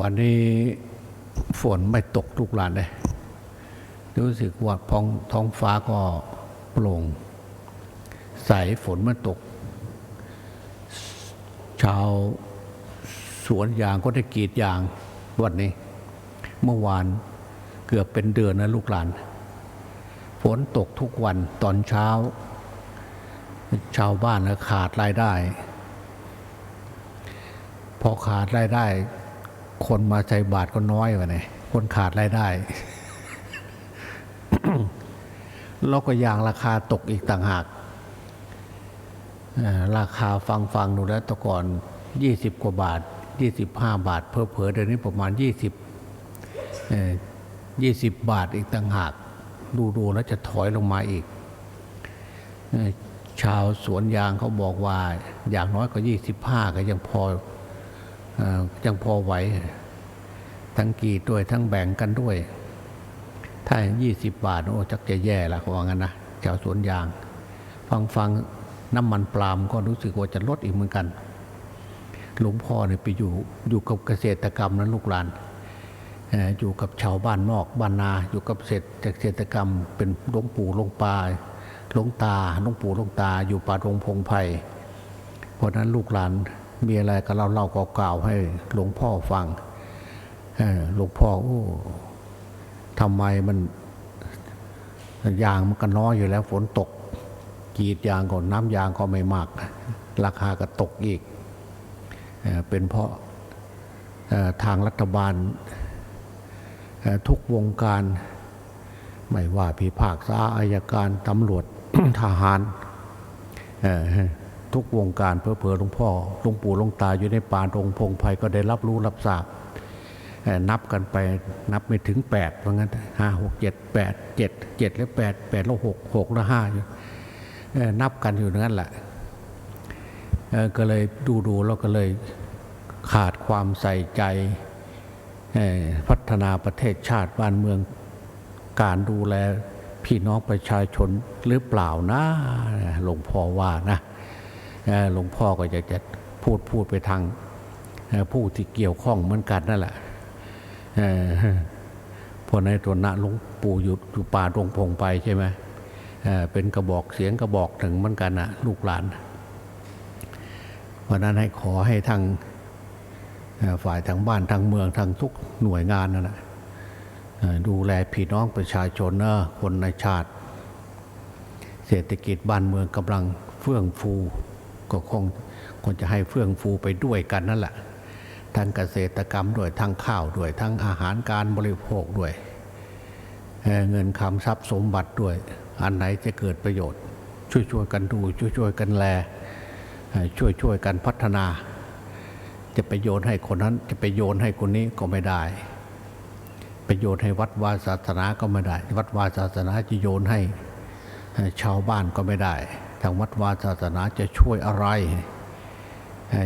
วันนี้ฝนไม่ตกทุกลานเลยรู้สึกว่าท้องท้องฟ้าก็โปร่ง ใสฝนมันตก ชาวสวนยางก็ได้กรีดยางวันนี้ เมื่อวานเกือบเป็นเดือนนะลูกหลาน ฝนตกทุกวันตอนเช้า ชาวบ้านก็ขาดรายได้ พอขาดรายได้ คนมาใส่บาทก็น้อยกว่านี่คนขาดรายได้แล้วก็ยางราคาตกอีกต่างหาก ราคาฟังฟังดูแล้วต่ก่อน 20 กว่าบาท 25 บาท เพอเพอเดี๋ยวนี้ประมาณ 20เอ่อ20 บาทอีกต่างหาก ดูดูๆแล้วจะถอยลงมาอีก ชาวสวนยางเขาบอกว่า อย่างน้อยก็ 25 ก็ยังพอ ยังพอไหว ทั้งกีดด้วยทั้งแบ่งกันด้วย ถ้ายี่สิบบาท โอ้จักจะแย่ละว่างั้นนะชาวสวนยาง ฟังฟังน้ำมันปล์มก็รู้สึกว่าจะลดอีกเหมือนกัน หลวงพ่อเนี่ยไปอยู่อยู่กับเกษตรกรรมนั้นลูกหลานอยู่กับชาวบ้านนอกบ้านนา อยู่กับเศรษฐเกษตรกรรม เป็นหลวงปู่หลวงปาหลวงตาหลวงปู่หลวงตา อยู่ป่ารงพงไพ่เพราะนั้นลูกหลาน มีอะไรก็เล่าเล่าเก่าๆให้หลวงพ่อฟังหลวงพ่อโอ้ทำไมมันยางมันก็น้อยอยู่แล้วฝนตกกรีดยางก่อนน้ำยางก็ไม่มาก ราคาก็ตกอีกเอเป็นเพราะทางรัฐบาลทุกวงการ ไม่ว่าพิพากษาอายการตำรวจทหาร ทุกวงการเพื่อเพอหลวงพ่อหลวงปู่หลวงตาอยู่ในป่ารงพงไพ่ก็ได้รับรู้รับทราบนับกันไปนับไม่ถึงแปดเพราะงั้นห้าหกเจ็ดแปดเจ็ดเจ็ดแล้วแปดแปดแล้วหกหกแล้วห้าอยู่นับกันอยู่นั่นแหละก็เลยดูดูแล้วก็เลยขาดความใส่ใจพัฒนาประเทศชาติบ้านเมืองการดูแลพี่น้องประชาชนหรือเปล่านะหลวงพ่อว่านะ หลวงพ่อก็จะจะพูดพูดไปทางผู้ที่เกี่ยวข้องเหมือนกันนั่นแหละพอในตัวนะหลวงปู่อยู่อยู่ป่าตรงพงไปใช่ไหมเป็นกระบอกเสียงกระบอกถึงเหมือนกันนะลูกหลานเพราะนั้นให้ขอให้ทางฝ่ายทางบ้านทางเมืองทางทุกหน่วยงานนั่นแหละดูแลพี่น้องประชาชนนะคนในชาติ เศรษฐกิจบ้านเมืองกำลังเฟื่องฟู ก็คงคงจะให้เฟื่องฟูไปด้วยกันนั่นแหละทั้งเกษตรกรรมด้วยทั้งข้าวด้วยทั้งอาหารการบริโภคด้วยเเงินคำทรัพย์สมบัติด้วย อันไหนจะเกิดประโยชน์ ช่วยช่วยๆกันดูช่วยช่วยๆกันแลช่วยช่วยๆกันพัฒนา จะไปโยนให้คนนั้นจะไปโยนให้คนนี้ก็ไม่ได้ประโยชน์ให้วัดวาศาสนาก็ไม่ได้ วัดวาศาสนาจะโยนให้ชาวบ้านก็ไม่ได้ ทางวัดวาศาสนาจะช่วยอะไร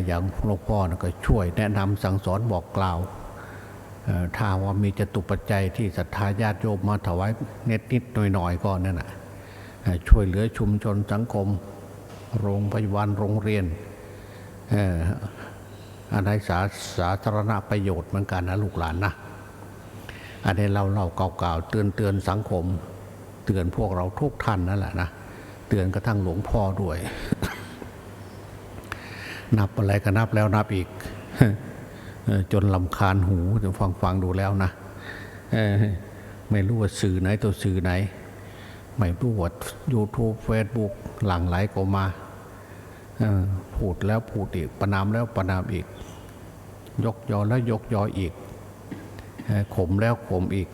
อย่างหลวงพ่อก็ช่วยแนะนำสั่งสอนบอกกล่าวถ้าว่ามีจตุปัจจัยที่ศรัทธาญาติโยมมาถวายเน็ดนิดหน่อยหน่อยๆก็นั่นนะช่วยเหลือชุมชนสังคม โรงพยาบาลโรงเรียนอ่ออะไรสาสาธารณประโยชน์เหมือนกันนะลูกหลานนะอันนี้เราเราเก่าๆเตือนเตือนสังคม เตือนพวกเราทุกท่านนั่นแหละนะ เตือนกระทั่งหลวงพ่อด้วย นับอะไรก็นับแล้วนับอีก จนลำคาญหูจะฟังฟังดูแล้วนะไม่รู้ว่าสื่อไหนตัวสื่อไหน ไม่รู้ว่า YouTube Facebook หลังไหลก็มาพูดแล้วพูดอีก ประนามแล้วประนามอีก ยกยอแล้วยกยออีกเอ่อขมแล้วขมอีก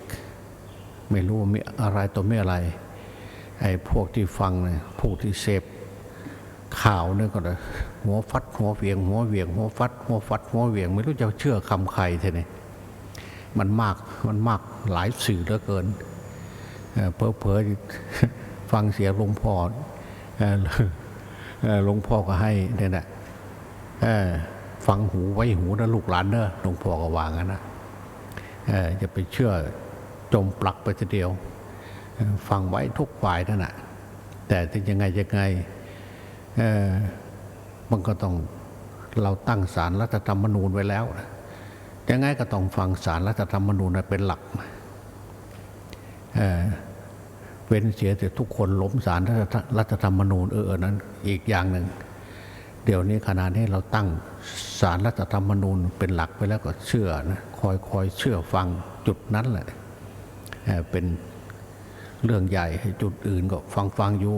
ไม่รู้ว่ามีอะไรตัวไม่อะไร ไอ้พวกที่ฟังเนี่ยพวกที่เสพข่าวเนี่ยก็เลยหัวฟัดหัวเวียง หัวเวียง หัวฟัด หัวฟัด หัวเวียง ไม่รู้จะเชื่อคำใครเท่นี้มันมากมันมากหลายสื่อเหลือเกินเพอเพอฟังเสียงหลวงพ่อหลวงพ่อก็ให้เนี่ยนะฟังหูไว้หูนะลูกหลานเนอะหลวงพ่อก็วางั้นนะจะไปเชื่อจมปลักไปทีเดียว ฟังไว้ทุกฝ่ายนั่นแหะแต่ถึงยังไงยังไงมันก็ต้องเราตั้งสารรัฐธรรมนูญไว้แล้วยังไงก็ต้องฟังสารรัฐธรรมนูญเป็นหลักเเว้นเสียแต่ทุกคนล้มสารรัฐธรรมนูญเออนั้น อีกอย่างหนึ่ง เดี๋ยวนี้ขณะนี้เราตั้งสารรัฐธรรมนูญเป็นหลักไปแล้วก็เชื่อนะคอยคอยเชื่อฟังจุดนั้นแหละเเป็น เรื่องใหญ่ให้จุดอื่นก็ฟังฟังอยู่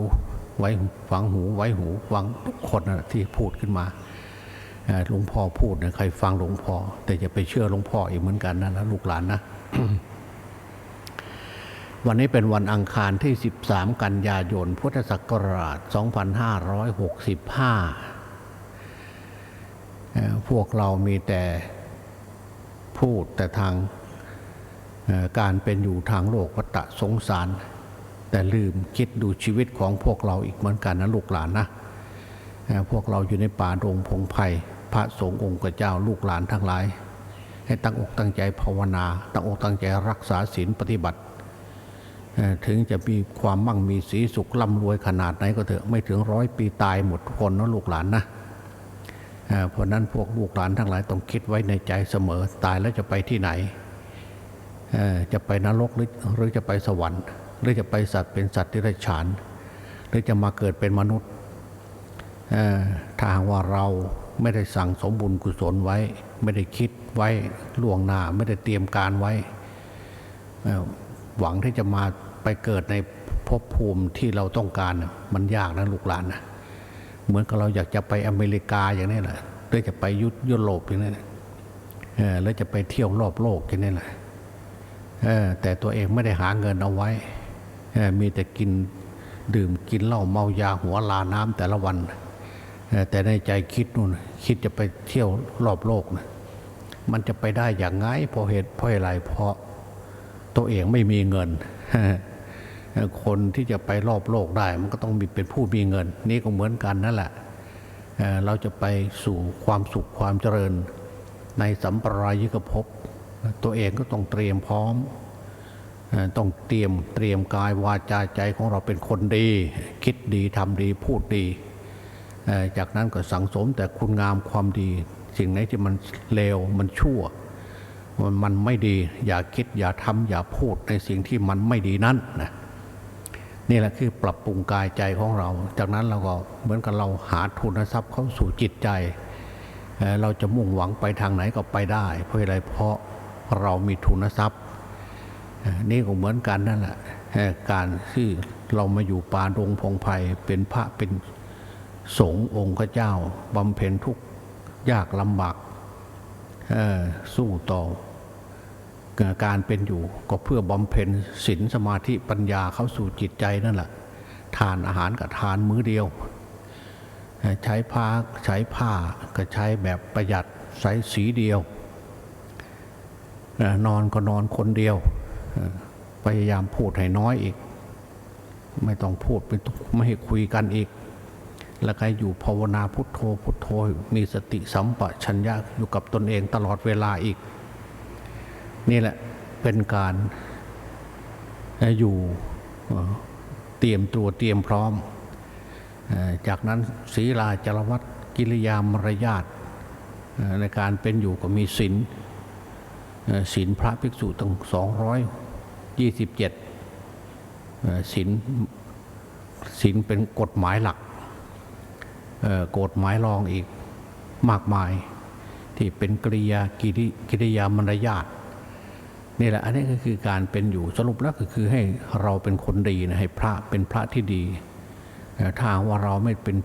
ไว้ฟังหูไว้หูฟังทุกคนนะที่พูดขึ้นมาหลวงพ่อพูดนะใครฟังหลวงพ่อ แต่อย่าไปเชื่อหลวงพ่ออีกเหมือนกันนะนะลูกหลานนะวันนี้เป็นวันอังคารที่ 13 กันยายน พุทธศักราช 2565เอ่อพวกเรามีแต่พูดแต่ทางการเป็นอยู่ทางโลกวัฏสงสาร แต่ลืมคิดดูชีวิตของพวกเราอีกเหมือนกันนะลูกหลานนะพวกเราอยู่ในป่าดงพงไพ่พระสงฆ์องค์เจ้าลูกหลานทั้งหลาย ให้ตั้งอกตั้งใจภาวนาตั้งอกตั้งใจรักษาศีลปฏิบัติ ถึงจะมีความมั่งมีสีสุขร่ำรวยขนาดไหนก็เถอะไม่ถึงร้อยปีตายหมดทุกคนนะลูกหลานนะเพราะนั้นพวกลูกหลานทั้งหลายต้องคิดไว้ในใจเสมอตายแล้วจะไปที่ไหนจะไปนรกหรือหรือจะไปสวรรค์ หรือจะไปสัตว์เป็นสัตว์ที่ไรฉาน หรือจะมาเกิดเป็นมนุษย์เอ่อถ้าหากว่าเราไม่ได้สั่งสมบุญกุศลไว้ ไม่ได้คิดไว้ล่วงหน้า ไม่ได้เตรียมการไว้ หวังที่จะมาไปเกิดในภพภูมิที่เราต้องการมันยากนะลูกหลานนะเหมือนกับเราอยากจะไปอเมริกาอย่างนี้แหละหรือจะไปยุยุโรปอย่างนี้แหละแล้วจะไปเที่ยวรอบโลกอย่างนี้แหละแต่ตัวเองไม่ได้หาเงินเอาไว้ มีแต่กินดื่มกินเหล้าเมายาหัวลาน้ำแต่ละวัน แต่ในใจคิดนู่นคิดจะไปเที่ยวรอบโลกนะมันจะไปได้อย่างไงเพราะเหตุเพราะอะไรเพราะตัวเองไม่มีเงิน คนที่จะไปรอบโลกได้ มันก็ต้องมีเป็นผู้มีเงิน นี่ก็เหมือนกันนั่นแหละเราจะไปสู่ความสุขความเจริญในสัมปรายกภพตัวเองก็ต้องเตรียมพร้อม ต้องเตรียมเตรียมกายวาจาใจของเราเป็นคนดี คิดดีทำดีพูดดี จากนั้นก็สังสมแต่คุณงามความดี สิ่งไหนที่มันเลวมันชั่วมันมันไม่ดีอย่าคิดอย่าทำอย่าพูดในสิ่งที่มันไม่ดีนั้นนะนี่แหละคือปรับปรุงกายใจของเรา จากนั้นเราก็เหมือนกับเราหาทุนทรัพย์เข้าสู่จิตใจ เราจะมุ่งหวังไปทางไหนก็ไปได้ เพราะอะไรเพราะเรามีทุนทรัพย์ นี่ก็เหมือนกันนั่นแหละการที่เรามาอยู่ป่าดงพงไพ่เป็นพระเป็นสงฆ์องค์เจ้าบำเพ็ญทุกยากลำบากสู้ต่อการเป็นอยู่ก็เพื่อบำเพ็ญศีลสมาธิปัญญาเข้าสู่จิตใจนั่นแหละทานอาหารกับทานมื้อเดียว ใช้ผ้าใช้ผ้าก็ใช้แบบประหยัดใช้สีเดียว นอนก็นอนคนเดียว พยายามพูดให้น้อยอีก ไม่ต้องพูดไม่ไม่ให้คุยกันอีก แล้วก็อยู่ภาวนาพุทโธพุทโธมีสติสัมปชัญญะอยู่กับตนเองตลอดเวลาอีก นี่แหละเป็นการอยู่เตรียมตัวเตรียมพร้อม จากนั้นศีลาจารวัตกิริยามารยาทในการเป็นอยู่ก็มีศีล ศีลพระภิกษุตั้งสองร้อยยี่สิบเจ็ดศีลศีลเป็นกฎหมายหลักกฎหมายรองอีกมากมาย ที่เป็นกริยากิริกิริยามารยาทนี่แหละอันนี้ก็คือการเป็นอยู่สรุปแล้วก็คือให้เราเป็นคนดีนะให้พระเป็นพระที่ดีเอ่ถ้าว่าเราไม่เป็น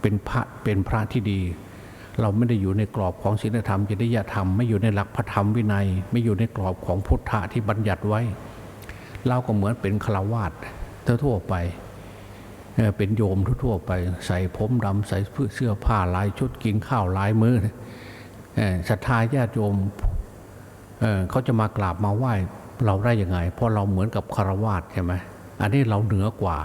เป็นพระเป็นพระที่ดี เราไม่ได้อยู่ในกรอบของศีลธรรมจริยธรรมไม่อยู่ในหลักพระธรรมวินัย ไม่อยู่ในกรอบของพุทธะที่บัญญัติไว้ เราก็เหมือนเป็นฆราวาสทั่วไปเป็นโยมทั่วไป ใส่ผมดำใส่เสื้อผ้าลายชุดกินข้าวลายมือศรัทธาญาติโยมเเขาจะมากราบมาไหว้เราได้ยังไง เพราะเราเหมือนกับคารวาสใช่ไหมอันนี้เราเหนือกว่า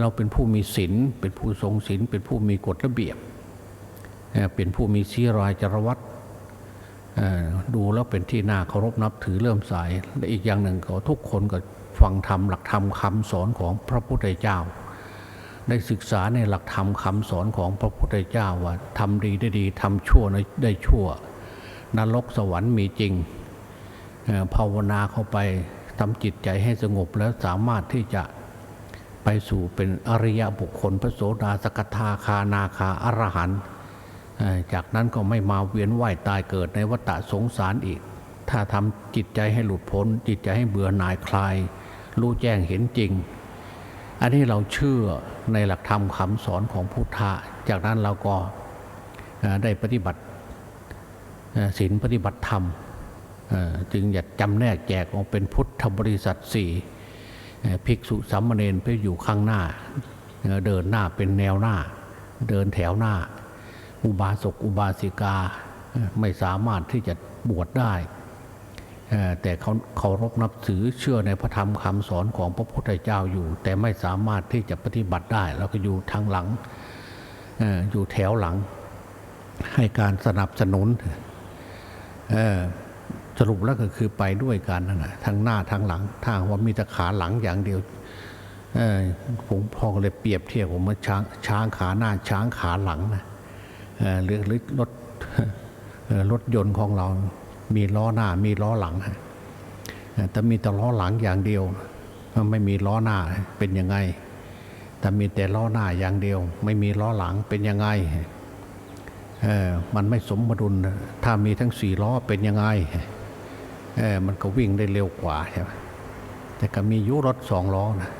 เราเป็นผู้มีศีลเป็นผู้ทรงศีลเป็นผู้มีกฎระเบียบ เป็นผู้มีชีรายจรวัตดูแล้วเป็นที่น่าเคารพนับถือเริ่อมใสและอีกอย่างหนึ่งก็ทุกคนก็ฟังธรรมหลักธรรมคำสอนของพระพุทธเจ้า ได้ศึกษาในหลักธรรมคำสอนของพระพุทธเจ้าว่าทำดีได้ดีทำชั่วได้ชั่วนรกสวรรค์มีจริงภาวนาเข้าไปทำจิตใจให้สงบแล้วสามารถที่จะไปสู่เป็นอริยบุคคลพระโสดาสกทาคานาคาอรหันต์ จากนั้นก็ไม่มาเวียนว่ายตายเกิดในวัฏสงสารอีก ถ้าทำจิตใจให้หลุดพ้น จิตใจให้เบื่อหน่ายคลาย รู้แจ้งเห็นจริง อันนี้เราเชื่อในหลักธรรมคำสอนของพุทธะ จากนั้นเราก็ได้ปฏิบัติศีลปฏิบัติธรรมจึงอยากจำแนกแจกออกเป็นพุทธบริษัทสี่ภิกษุสามเณรไปอยู่ข้างหน้า เดินหน้าเป็นแนวหน้า เดินแถวหน้า อุบาสกอุบาสิกาไม่สามารถที่จะบวชได้ แต่เขาเคารพนับถือเชื่อในพระธรรมคำสอนของพระพุทธเจ้าอยู่ แต่ไม่สามารถที่จะปฏิบัติได้ แล้วก็อยู่ทางหลังออยู่แถวหลัง ให้การสนับสนุนสรุปแล้วก็คือไปด้วยกันนั่นนะทั้งหน้าทั้งหลังถ้าหากว่ามีแต่ขาหลังอย่างเดียวผมพอเลยเปรียบเทียบผมว่าช้างช้างขาหน้าช้างขาหลังนะ หรือรถรถยนต์ของเรา มีล้อหน้ามีล้อหลัง แต่มีแต่ล้อหลังอย่างเดียว ไม่มีล้อหน้าเป็นยังไง แต่มีแต่ล้อหน้าอย่างเดียว ไม่มีล้อหลังเป็นยังไงมันไม่สมดุล ถ้ามีทั้งสี่ล้อเป็นยังไง มันก็วิ่งได้เร็วกว่าใช่ไหมแต่ก็มียุรถสองล้อนะ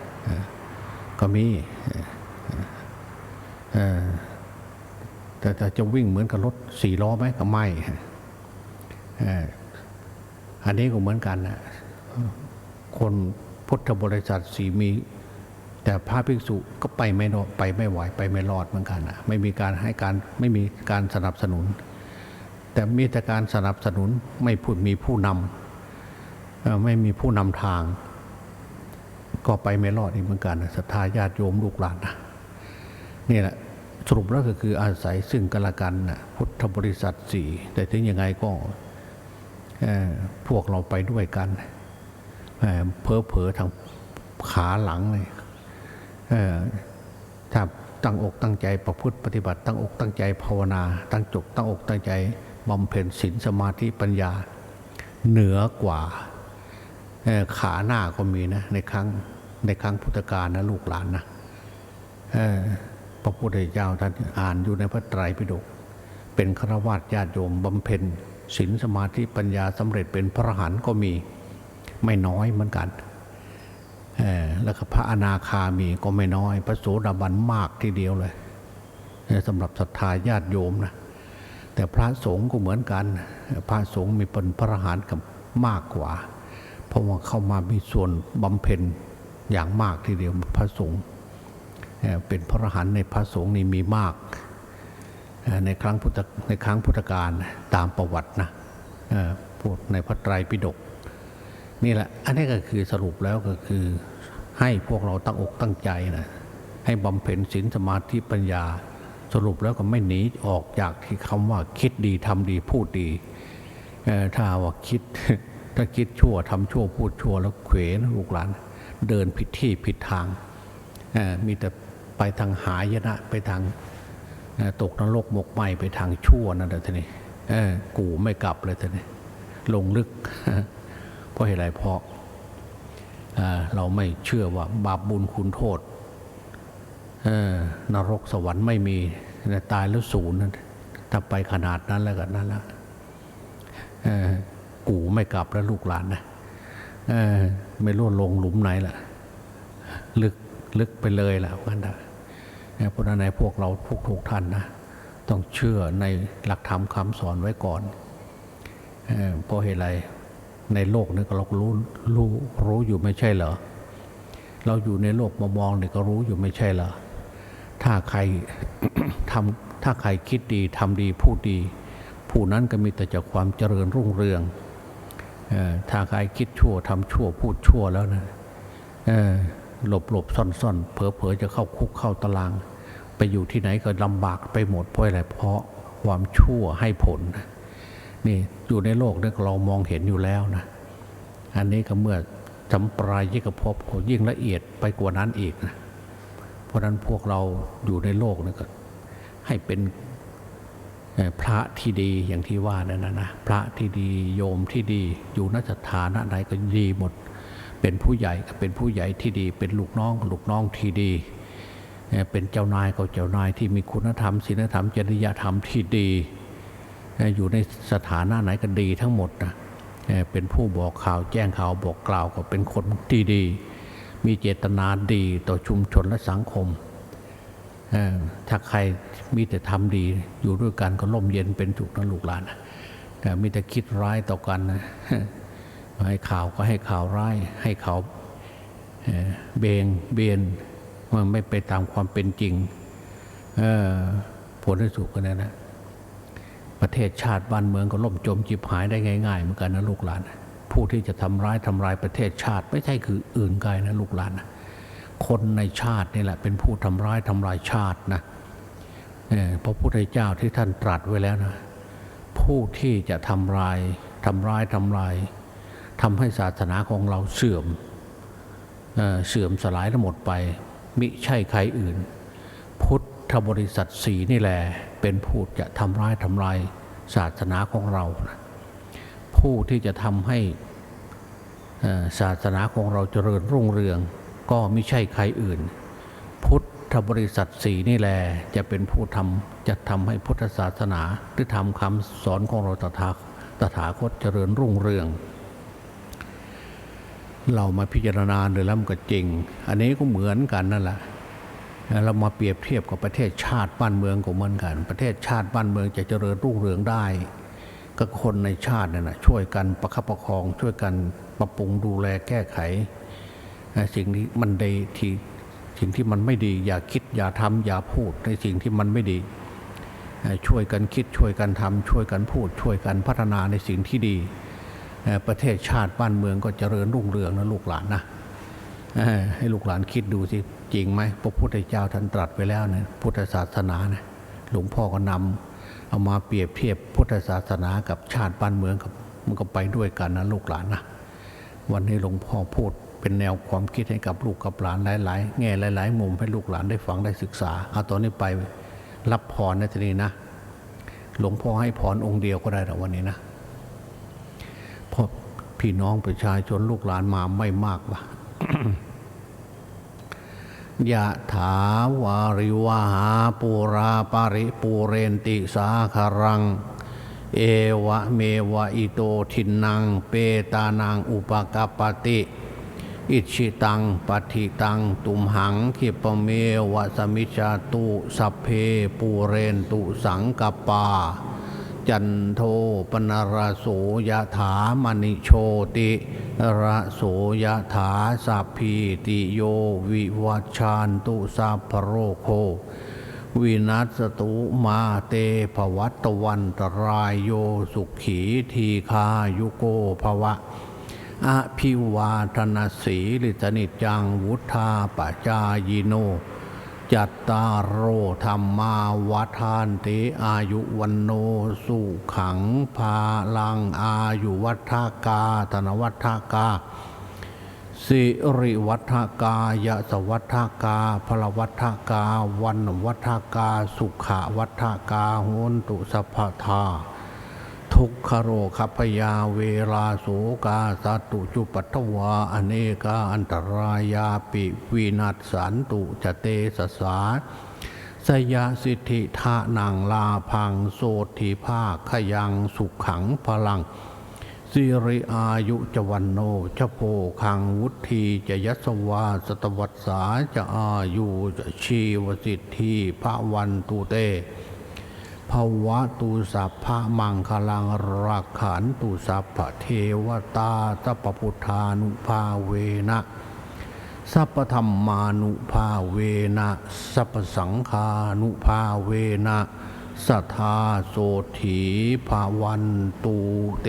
ก็มีอ แต่จะวิ่งเหมือนกับรถสี่ล้อไหมก็ไม่อันนี้ก็เหมือนกันนะคนพุทธบริษัทสีมี แต่พระภิกษุก็ไปไม่ไปไม่ไหวไปไม่รอดเหมือนกันนะไม่มีการให้การไม่มีการสนับสนุน แต่มีแต่การสนับสนุนไม่พูดมีผู้นำไม่มีผู้นำทาง ก็ไปไม่รอดอีกเหมือนกันนะศรัทธาญาติโยมลูกหลานนะนี่แหละ สรุปแล้วก็คืออาศัยซึ่งกันและกันนะพุทธบริษัทสี่แต่ถึงยังไงก็พวกเราไปด้วยกันเเพอเพอทางขาหลังเลยเถ้าตั้งอกตั้งใจประพฤติปฏิบัติตั้งอกตั้งใจภาวนา ตั้งจกตั้งอกตั้งใจบำเพ็ญศีลสมาธิปัญญา เหนือกว่าขาหน้าก็มีนะในครั้งในครั้งพุทธกาลนะลูกหลานนะ พระพุทธเจ้าท่านอ่านอยู่ในพระไตรปิฎกเป็นฆราวาสญาติโยมบำเพ็ญศีลสมาธิปัญญาสำเร็จเป็นพระอรหันต์ก็มีไม่น้อยเหมือนกันแล้วก็พระอนาคามีก็ไม่น้อย พระโสดาบันมากทีเดียวเลยสำหรับศรัทธาญาติโยมนะแต่พระสงฆ์ก็เหมือนกัน พระสงฆ์มีเป็นพระอรหันต์กับมากกว่า เพราะว่าเข้ามามีส่วนบำเพ็ญอย่างมากทีเดียวพระสงฆ์ เป็นพระอรหันต์ในพระสงฆ์นี่มีมากในครั้งพุทธในครั้งพุทธกาลตามประวัตินะพูดในพระไตรปิฎกนี่แหละอันนี้ก็คือสรุปแล้วก็คือให้พวกเราตั้งอกตั้งใจนะให้บำเพ็ญศีลสมาธิปัญญาสรุปแล้วก็ไม่หนีออกจากที่คำว่าคิดดีทำดีพูดดีถ้าว่าคิดถ้าคิดชั่วทำชั่วพูดชั่วแล้วเขวนลูกหลาน เดินผิดที่ผิดทางมีแต่ ไปทางหายนะ ไปทางตกนรกหมกไหมไปทางชั่วนั่นแหละทีนี้กูไม่กลับเลยทีนี้ลงลึก เพราะเหตุไรเพราะเราไม่เชื่อว่าบาปบุญคุณโทษนรกสวรรค์ไม่มีตายแล้วศูนย์นั่นถ้าไปขนาดนั้นแล้วก็นั่นละกูไม่กลับแล้วลูกหลานนะไม่รู้ลงหลุมไหนล่ะ ลึกลึกไปเลยล่ะกันนะ เพราะนั้นในพวกเราพวกทุกท่านนะต้องเชื่อในหลักธรรมคำสอนไว้ก่อนเอเพราะเหตุไรในโลกนี้ก็เราก็รู้รู้รู้อยู่ไม่ใช่เหรอเราอยู่ในโลกมามองเนี่ยก็รู้อยู่ไม่ใช่เหรอถ้าใครทำถ้าใครคิดดีทำดีพูดดี ผู้นั้นก็มีแต่จากความเจริญรุ่งเรืองเอถ้าใครคิดชั่วทำชั่วพูดชั่วแล้วนะเอ หลบหลบซ่อนซ่อนเผลอเผลอจะเข้าคุกเข้าตาราง ไปอยู่ที่ไหนก็ลำบากไปหมดเพราะอะไรเพราะความชั่วให้ผล นี่อยู่ในโลกนี้เรามองเห็นอยู่แล้วนะ อันนี้ก็เมื่อจำปรายยิ่งกภพก็ยิ่งละเอียดไปกว่านั้นอีกนะ เพราะนั้นพวกเราอยู่ในโลกนี่ก็ให้เป็นพระที่ดีอย่างที่ว่านั่นนะนะพระที่ดีโยมที่ดีอยู่นสถานะไหนก็ดีหมด เป็นผู้ใหญ่ก็เป็นผู้ใหญ่ที่ดี เป็นลูกน้องลูกน้องที่ดี เป็นเจ้านายก็เจ้านายที่มีคุณธรรมศีลธรรมจริยธรรมที่ดี อยู่ในสถานะไหนก็ดีทั้งหมดนะเป็นผู้บอกข่าวแจ้งข่าวบอกกล่าวก็เป็นคนที่ดี มีเจตนาดีต่อชุมชนและสังคม ถ้าใครมีแต่ทำดีอยู่ด้วยกันก็ร่มเย็นเป็นสุขนะลูกหลานแต่มีแต่คิดร้ายต่อกันนะ ให้ข่าวก็ให้ข่าวร้าย ให้ข่าวเบงเบียนมันไม่ไปตามความเป็นจริงผลที่สุดก็เนี่ยนะประเทศชาติบ้านเมืองก็ล่มจมจิบหายได้ง่ายๆเหมือนกันนะลูกหลาน ผู้ที่จะทำร้ายทำลายประเทศชาติ ไม่ใช่คืออื่นไกลนะลูกหลานนะคนในชาตินี่แหละเป็นผู้ทำร้ายทำลายชาตินะเอ่อพระพุทธเจ้าที่ท่านตรัสไว้แล้วนะ ผู้ที่จะทำลายทำร้ายทำลาย ทำให้ศาสนาของเราเสื่อมเอเสื่อมสลายทั้งหมดไป มิใช่ใครอื่น พุทธบริษัทสีนี่แหละเป็นผู้จะทำร้ายทำลายศาสนาของเรา ผู้ที่จะทำให้ศาสนาของเราเจริญรุ่งเรือง ก็ไม่ใช่ใครอื่น พุทธบริษัทสีนี่แหละจะเป็นผู้ทำจะทำให้พุทธศาสนาหรือทำคำสอนของเราตถาตถาคตเจริญรุ่งเรือง เรามาพิจารณาเลยแล้วมันก็จริง อันนี้ก็เหมือนกันนั่นแหละเรามาเปรียบเทียบกับประเทศชาติบ้านเมืองก็เหมือนกัน ประเทศชาติบ้านเมืองจะเจริญรุ่งเรืองได้ ก็คนในชาตินี่ยนะช่วยกันประคับประคอง ช่วยกันปรับปรุงดูแลแก้ไข สิ่งที่มันดีที่สิ่งที่มันไม่ดี อย่าคิดอย่าทำอย่าพูดในสิ่งที่มันไม่ดี ช่วยกันคิดช่วยกันทำช่วยกันพูด ช่วยกันพัฒนาในสิ่งที่ดี ประเทศชาติบ้านเมืองก็เจริญรุ่งเรืองนะลูกหลานนะให้ลูกหลานคิดดูสิจริงไหมพระพุทธเจ้าท่านตรัสไปแล้วนะพุทธศาสนานะหลวงพ่อก็นำเอามาเปรียบเทียบพุทธศาสนากับชาติบ้านเมืองกับมันก็ไปด้วยกันนะลูกหลานนะวันนี้หลวงพ่อพูดเป็นแนวความคิดให้กับลูกกับหลานหลาย ๆ แง่หลาย ๆ มุมให้ลูกหลานได้ฟังได้ศึกษาเอาตอนนี้ไปรับพรนะทีนี้นะ หลวงพ่อให้พรองค์เดียวก็ได้แต่วันนี้นะ พี่น้องประชาชนลูกหลานมาไม่มากว่ะยะถาวาริวหาปูราปาริปูเรนติสาคารัง เอวะเมวะอิโตทินัง เปตานังอุปกปปติ อิชิตังปฏิตัง ตุมหังคิปเมวะสมิจจาตุสัพเพปูเรนตุสังกปา จันโทปนราโสยถามณิโชติระโสยถาสัพพีติโยวิวัชานตุสัพพโรโควินัสตุมาเตภวัตวันตรายโยสุขีทีคายุโกภวะอภิวาทนาสีลิตนิจจังวุธาปจายโน จัตตารโอธรรมาวัฏานติอายุวันโนสุขังภาลังอายุวัฏกาธนวัฏกา สิริวัฒกายะสวัฒกาพลวัฒกา วันวัฒกา สุขวัฒกาโหนตุสัพพทา ทุกขโรคพยาเวลาโสกาสัตุจุปัตวาอเนกาอันตรายาปิวินัสสันตุจเตสสาสยาสิทธิทานังลาพังโสธิภาคขยังสุขขังพลังสิริอายุจวันโนชโพคังวุธีจะยัสวาสตวัสสาจะอายุจะชีวสิทธิพระวันตุเต ภวะตูสัพพะมังคลังรักขันตุสัพพะเทวตาสัพพุทธานุภาเวนะสัพพธรรมานุภาเวนะสัพพสังคานุภาเวนะสัทธาโสถีภาวันตูเต